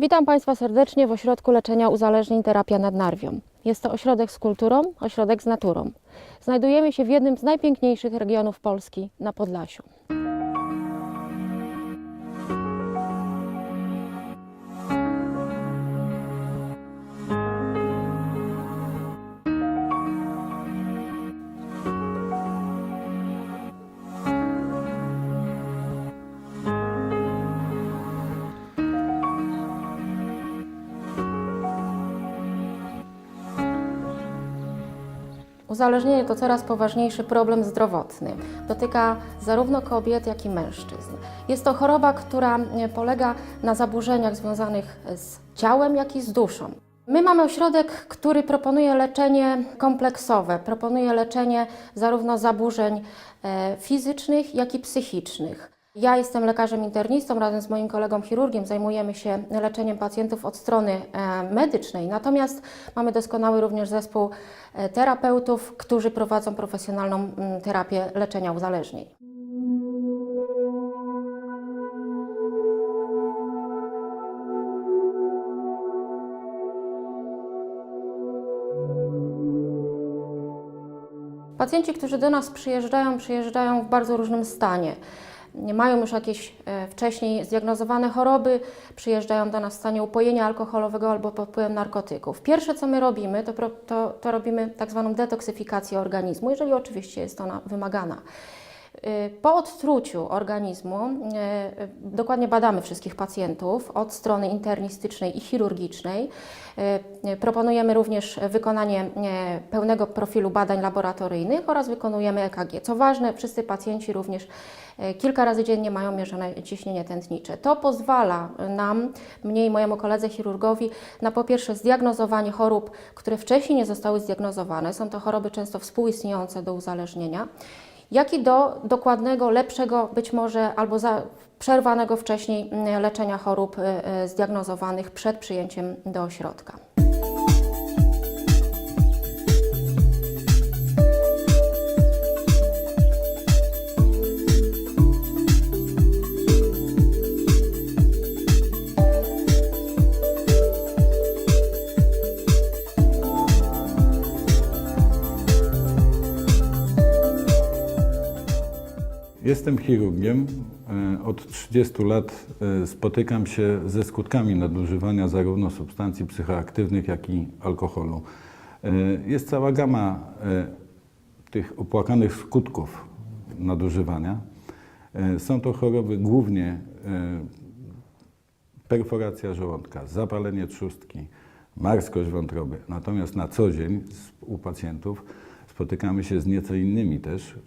Witam Państwa serdecznie w ośrodku leczenia uzależnień terapia nad Narwią. Jest to ośrodek z kulturą, ośrodek z naturą. Znajdujemy się w jednym z najpiękniejszych regionów Polski na Podlasiu. Uzależnienie to coraz poważniejszy problem zdrowotny. Dotyka zarówno kobiet, jak i mężczyzn. Jest to choroba, która e, polega na zaburzeniach związanych z ciałem, jak i z duszą. My mamy ośrodek, który proponuje leczenie kompleksowe, proponuje leczenie zarówno zaburzeń e, fizycznych, jak i psychicznych. Ja jestem lekarzem internistą, razem z moim kolegą chirurgiem zajmujemy się leczeniem pacjentów od strony e, medycznej, natomiast mamy doskonały również zespół e, terapeutów, którzy prowadzą profesjonalną terapię leczenia uzależnień. Pacjenci, którzy do nas przyjeżdżają, przyjeżdżają w bardzo różnym stanie. Mają już jakieś e, wcześniej zdiagnozowane choroby, przyjeżdżają do nas w stanie upojenia alkoholowego albo pod wpływem narkotyków. Pierwsze, co my robimy, to, to, to robimy tak zwaną detoksyfikację organizmu, jeżeli oczywiście jest ona wymagana. Y, Po odtruciu organizmu y, y, dokładnie badamy wszystkich pacjentów od strony internistycznej i chirurgicznej. Proponujemy również wykonanie pełnego profilu badań laboratoryjnych oraz wykonujemy EKG. Co ważne, wszyscy pacjenci również kilka razy dziennie mają mierzone ciśnienie tętnicze. To pozwala nam, mnie i mojemu koledze chirurgowi, na po pierwsze zdiagnozowanie chorób, które wcześniej nie zostały zdiagnozowane. Są to choroby często współistniejące do uzależnienia jak i do dokładnego, lepszego, być może albo za przerwanego wcześniej mm, leczenia chorób y, y, zdiagnozowanych przed przyjęciem do ośrodka. Jestem chirurgiem. E, Od 30 lat e, spotykam się ze skutkami nadużywania zarówno substancji psychoaktywnych, jak i alkoholu. E, Jest cała gama tych opłakanych skutków nadużywania. Są to choroby głównie perforacja żołądka, zapalenie trzustki, marskość wątroby. Natomiast na co dzień u pacjentów spotykamy się z nieco innymi też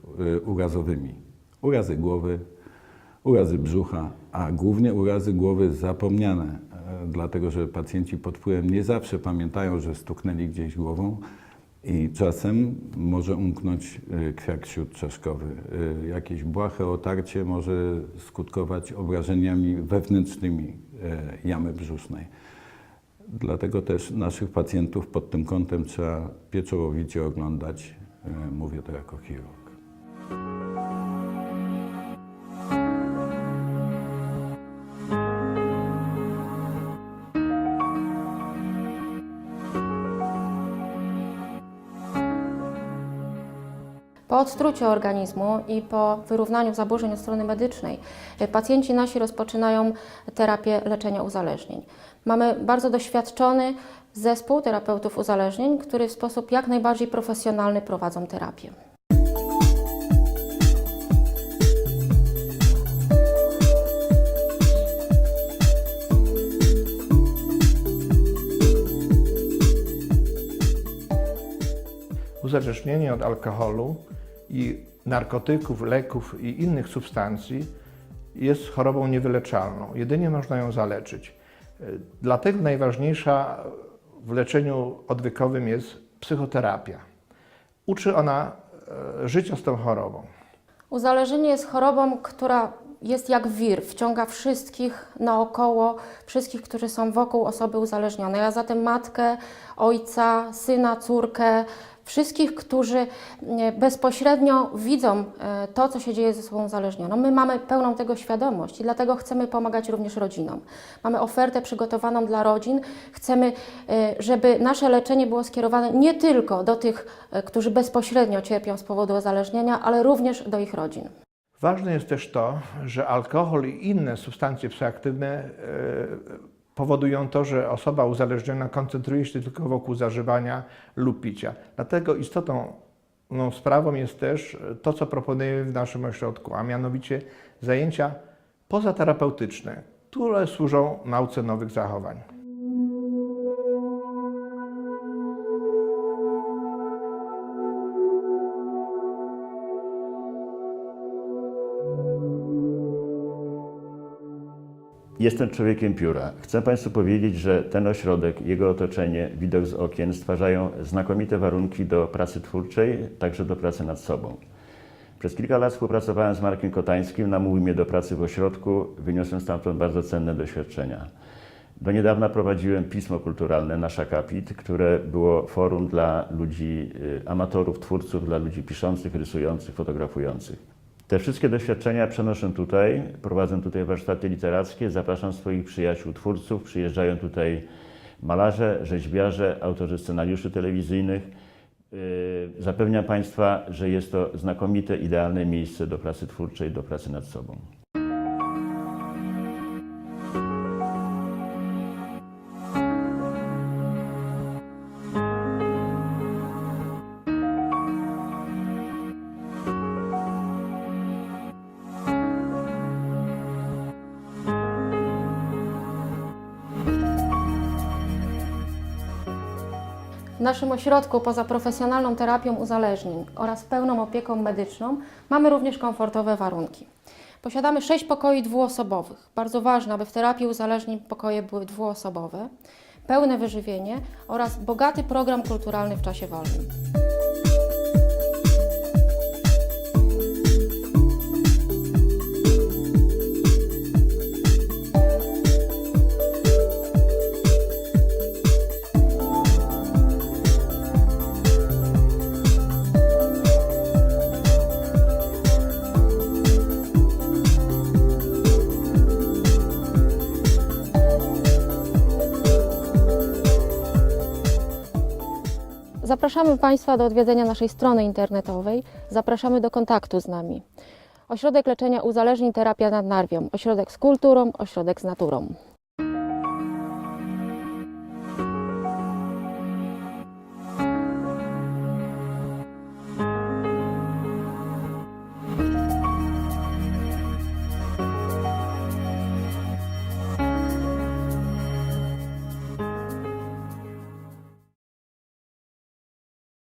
urazowymi. Urazy głowy, urazy brzucha, a głównie urazy głowy zapomniane, e, dlatego że pacjenci pod wpływem nie zawsze pamiętają, że stuknęli gdzieś głową i czasem może umknąć y, kwiak śródczaszkowy. Y, Jakieś błahe otarcie może skutkować obrażeniami wewnętrznymi e, jamy brzusznej. Dlatego też naszych pacjentów pod tym kątem trzeba pieczołowicie oglądać. E, Mówię to jako chirurg. Po odtruciu organizmu i po wyrównaniu zaburzeń od strony medycznej, y, pacjenci nasi rozpoczynają terapię leczenia uzależnień. Mamy bardzo doświadczony zespół terapeutów uzależnień, który w sposób jak najbardziej profesjonalny prowadzą terapię. Uzależnienie od alkoholu i narkotyków, leków i innych substancji jest chorobą niewyleczalną. Jedynie można ją zaleczyć. Dlatego najważniejsza w leczeniu odwykowym jest psychoterapia. Uczy ona e, życia z tą chorobą. Uzależnienie jest chorobą, która jest jak wir, wciąga wszystkich naokoło, wszystkich, którzy są wokół osoby uzależnionej, a zatem matkę, ojca, syna, córkę, wszystkich, którzy e, bezpośrednio widzą e, to, co się dzieje ze sobą uzależnioną. My mamy pełną tego świadomość i dlatego chcemy pomagać również rodzinom. Mamy ofertę przygotowaną dla rodzin. Chcemy, e, żeby nasze leczenie było skierowane nie tylko do tych, którzy bezpośrednio cierpią z powodu uzależnienia, ale również do ich rodzin. Ważne jest też to, że alkohol i inne substancje psychoaktywne powodują to, że osoba uzależniona koncentruje się tylko wokół zażywania lub picia. Dlatego istotą no, sprawą jest też to, co proponujemy w naszym ośrodku, a mianowicie zajęcia pozaterapeutyczne, które służą nauce nowych zachowań. Jestem człowiekiem pióra. Chcę Państwu powiedzieć, że ten ośrodek, jego otoczenie, widok z okien stwarzają znakomite warunki do pracy twórczej, także do pracy nad sobą. Przez kilka lat współpracowałem z Markiem Kotańskim, namówił mnie do pracy w ośrodku, wyniosłem stamtąd bardzo cenne doświadczenia. Do niedawna prowadziłem pismo kulturalne Nasz Akapit, które było forum dla ludzi, y, amatorów, twórców, dla ludzi piszących, rysujących, fotografujących. Te wszystkie doświadczenia przenoszę tutaj, prowadzę tutaj warsztaty literackie, zapraszam swoich przyjaciół twórców, przyjeżdżają tutaj malarze, rzeźbiarze, autorzy scenariuszy telewizyjnych. Yy, Zapewniam Państwa, że jest to znakomite, idealne miejsce do pracy twórczej, do pracy nad sobą. W naszym ośrodku poza profesjonalną terapią uzależnień oraz pełną opieką medyczną mamy również komfortowe warunki. Posiadamy sześć pokoi dwuosobowych. Bardzo ważne, aby w terapii uzależnień pokoje były dwuosobowe, pełne wyżywienie oraz bogaty program kulturalny w czasie wolnym. Zapraszamy Państwa do odwiedzenia naszej strony internetowej. Zapraszamy do kontaktu z nami. Ośrodek Leczenia Uzależnień Terapia nad Narwią. Ośrodek z kulturą, ośrodek z naturą.